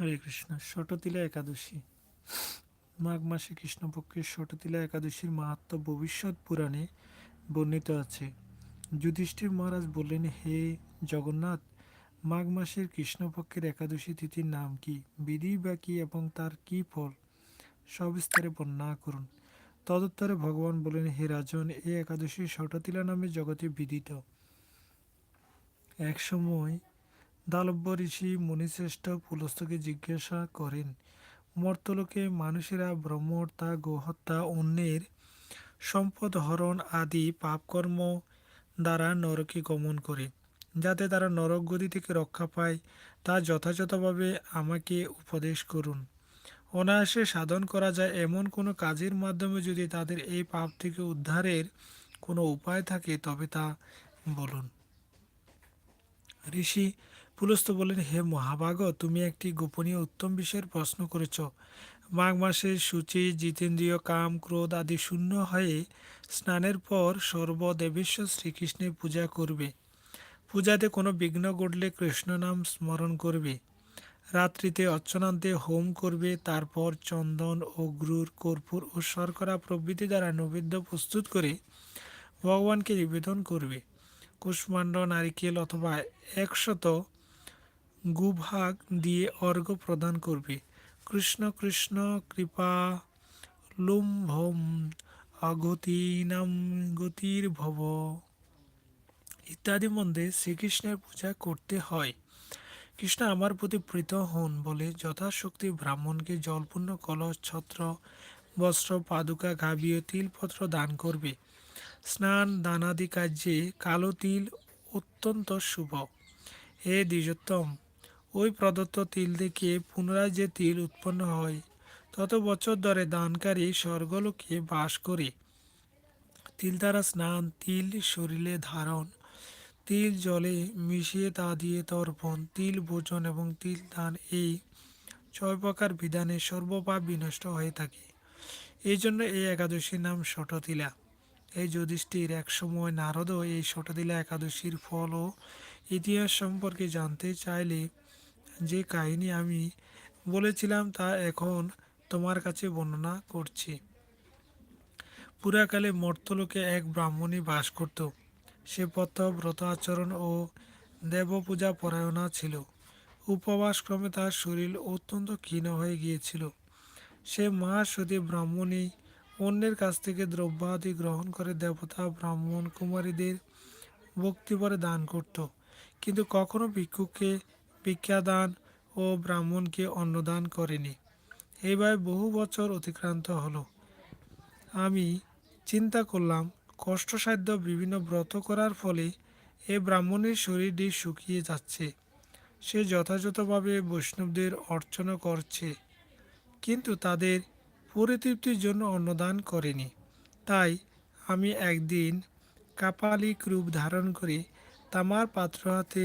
হরে কৃষ্ণ, ষটতিলা একাদশী। মাঘ মাসে কৃষ্ণপক্ষের ষটতিলা একাদশীর মাহাত্ম ভবিষ্যৎ পুরাণে বর্ণিত আছে। যুধিষ্ঠির মহারাজ বললেন, হে জগন্নাথ, মাঘ মাসের কৃষ্ণপক্ষের একাদশী তিথির নাম কি? বিধি বা কি এবং তার কি ফল? সবিস্তারে বর্ণনা করুন। তদুত্তরে ভগবান বলেন হে রাজন, এই একাদশী ষটতিলা নামে জগতে বিদিত। এক সময় দালব্য ঋষি মুনিশ্রেষ্ঠ পুলস্তকে জিজ্ঞাসা করেন, মর্তলোকে মানুষেরা ব্রহ্মহত্যা, গোহত্যা, অন্যের সম্পদ হরণ আদি পাপকর্ম দ্বারা নরকে গমন করে, যাতে তারা নরক গদি থেকে রক্ষা পায়, তা যথাযথভাবে আমাকে উপদেশ করুন। অনায়াসে সাধন করা যায় এমন কোনো কাজের মাধ্যমে যদি তাদের এই পাপ থেকে উদ্ধারের কোনো উপায় থাকে তবে তা বলুন। ঋষি পুলস্ত বলেন হে মহাভাগ, তুমি একটি গোপনীয় উত্তম বিষয়ের প্রশ্ন করেছ। মাঘ মাসে সূচি, জিতেন্দ্রীয় কাম, ক্রোধ আদি শূন্য হয়ে স্নানের পর সর্বদেবেশ্বর শ্রীকৃষ্ণের পূজা করবে। পূজাতে কোনো বিঘ্ন ঘটলে কৃষ্ণ নাম স্মরণ করবে। রাত্রিতে অর্চনান্তে হোম করবে। তারপর চন্দন ও গুরুর কর্পূর ও শর্করা প্রভৃতি দ্বারা নৈবেদ্য প্রস্তুত করে ভগবানকে নিবেদন করবে। কুষ্মাণ্ড, নারিকেল অথবা একশত গুভাগ দিয়ে অর্ঘ্য প্রদান করবে। কৃষ্ণ কৃষ্ণ, কৃপা, লুম্ভম অগতিনাম গতির ভব ইত্যাদি মধ্যে শ্রীকৃষ্ণের পূজা করতে হয়। কৃষ্ণ আমার প্রতি প্রীত হন, বলে যথাশক্তি ব্রাহ্মণকে জলপূর্ণ কলস, ছত্র, বস্ত্র, পাদুকা ও তিলপত্র দান করবে। স্নান, দানাদি কার্যে কালো তিল অত্যন্ত শুভ। হে দ্বিজোত্তম ওই প্রদত্ত তিল থেকে পুনরায় যে তিল উৎপন্ন হয়, তত বছর ধরে দানকারী স্বর্গলোকে বাস করে। তিল দ্বারা স্নান, তিল শরীরে ধারণ, তিল জলে মিশিয়ে তা দিয়ে তর্পণ, তিল ভোজন এবং তিল দান এই ছয় প্রকার বিধানে সর্বপাপ বিনষ্ট হয়ে থাকে। এই জন্য এই একাদশীর নাম শটতিলা এই যুধিষ্ঠির একসময় নারদও এই শটতিলা একাদশীর ফল ও ইতিহাস সম্পর্কে জানতে চাইলে যে কাহিনী আমি বলেছিলাম তা এখন তোমার কাছে বর্ণনা করছি। পুরাকালে মর্তলোকে এক ব্রাহ্মণী বাস করত। সে পথ ব্রত আচরণ ও দেবপূজা পরায়ণা ছিল। উপবাস ক্রমে তার শরীর অত্যন্ত ক্ষীণ হয়ে গিয়েছিল। সে মা মহাসতী ব্রাহ্মণী অন্যের কাছ থেকে দ্রব্যাদি গ্রহণ করে দেবতা, ব্রাহ্মণ, কুমারীদের ভক্তিভরে দান করত। কিন্তু কখনো ভিক্ষুকে ভিক্ষাদান ও ব্রাহ্মণকে অন্নদান করেনি। এইভাবে বহু বছর অতিক্রান্ত হলো। আমি চিন্তা করলাম, কষ্টসাধ্য বিভিন্ন ব্রত করার ফলে এ ব্রাহ্মণের শরীরটি শুকিয়ে যাচ্ছে। সে যথাযথভাবে বৈষ্ণবদের অর্চনা করছে, কিন্তু তাদের পরিতৃপ্তির জন্য অন্নদান করেনি। তাই আমি একদিন কাপালিক রূপ ধারণ করে তামার পাত্র হাতে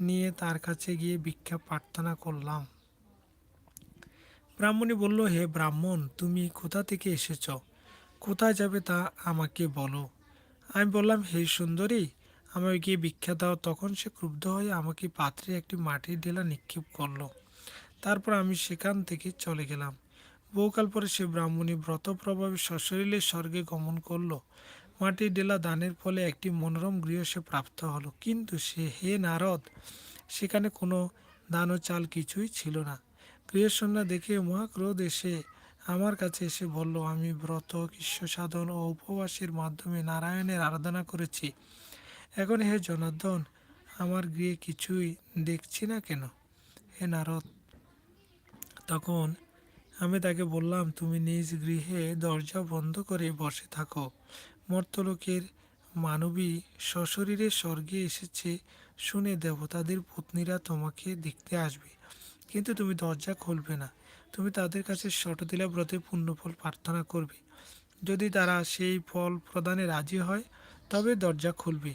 নিয়ে তার কাছে গিয়ে ভিক্ষা প্রার্থনা করলাম। ব্রাহ্মণী বলল, হে ব্রাহ্মণ, তুমি কোথা থেকে এসেছ? কোথায় যাবে তা আমাকে বলো। আমি বললাম, হে সুন্দরী আমাকে গিয়ে ভিক্ষা দাও। তখন সে ক্রুব্ধ হয়ে আমাকে পাত্রে একটি মাটির ডেলা নিক্ষেপ করল। তারপর আমি সেখান থেকে চলে গেলাম। বহুকাল পরে সে ব্রাহ্মণী ব্রত প্রভাবে সশরীরে স্বর্গে গমন করল। মাটির ডেলা দানের ফলে একটি মনোরম গৃহ সে প্রাপ্ত হলো। কিন্তু সে, হে নারদ, সেখানে কোনো দান ও চাল কিছুই ছিল না। গৃহসন্ধ্যা দেখে মহাক্রোধ এসে আমার কাছে এসে বলল, আমি ব্রত কৃষ্ণ সাধন ও উপবাসের মাধ্যমে নারায়ণের আরাধনা করেছি। এখন হে জনার্দন, আমার গৃহে কিছুই দেখছি না কেন? হে নারদ, তখন আমি তাকে বললাম, তুমি নিজ গৃহে দরজা বন্ধ করে বসে থাকো। মর্তলোকের মানবী সশরীরে স্বর্গে এসেছে শুনে দেবতাদের পত্নীরা তোমাকে দেখতে আসবে। কিন্তু তুমি দরজা খুলবে না। তুমি তাদের কাছে শটতিলা ব্রতে পুণ্যফল প্রার্থনা করবে। যদি তারা সেই ফল প্রদানে রাজি হয়, তবে দরজা খুলবে।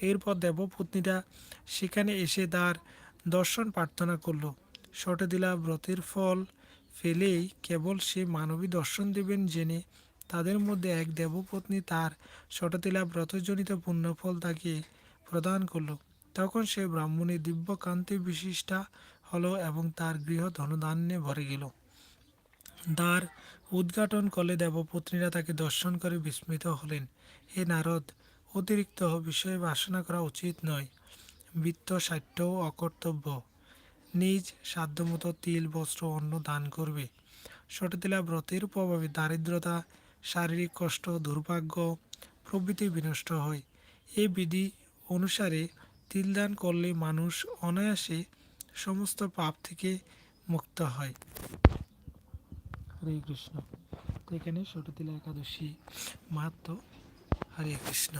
এরপর দেবপত্নীরা সেখানে এসে তার দর্শন প্রার্থনা করল। শটদিলা ব্রতের ফল ফেলেই কেবল সে মানবী দর্শন দেবেন জেনে তাদের মধ্যে এক দেবপত্নী তার শটতিলা ব্রতজনিত পুণ্যফল তাকে প্রদান করল। তখন সে ব্রাহ্মণী দিব্যকান্তি বিশিষ্টা হলো এবং তার গৃহ ধনধান্যে ভরে গেল। দ্বার উদ্ঘাটন করলে দেবপত্নীরা তাকে দর্শন করে বিস্মিত হলেন। হে নারদ, অতিরিক্ত বিষয়ে বাসনা করা উচিত নয়। বৃত্ত সাহিত্যও অকর্তব্য। নিজ সাধ্যমতো তিল, বস্ত্র, অন্ন দান করবে। সটতিলা ব্রতের প্রভাবে দারিদ্রতা শারীরিক কষ্ট, দুর্ভাগ্য প্রভৃতি বিনষ্ট হয়। এই বিধি অনুসারে তিল দান করলে মানুষ অনায়াসে সমস্ত পাপ থেকে মুক্ত হয়। হরে কৃষ্ণ। এখানে ষোটতিলা একাদশী মাহাত্ম। হরে কৃষ্ণ।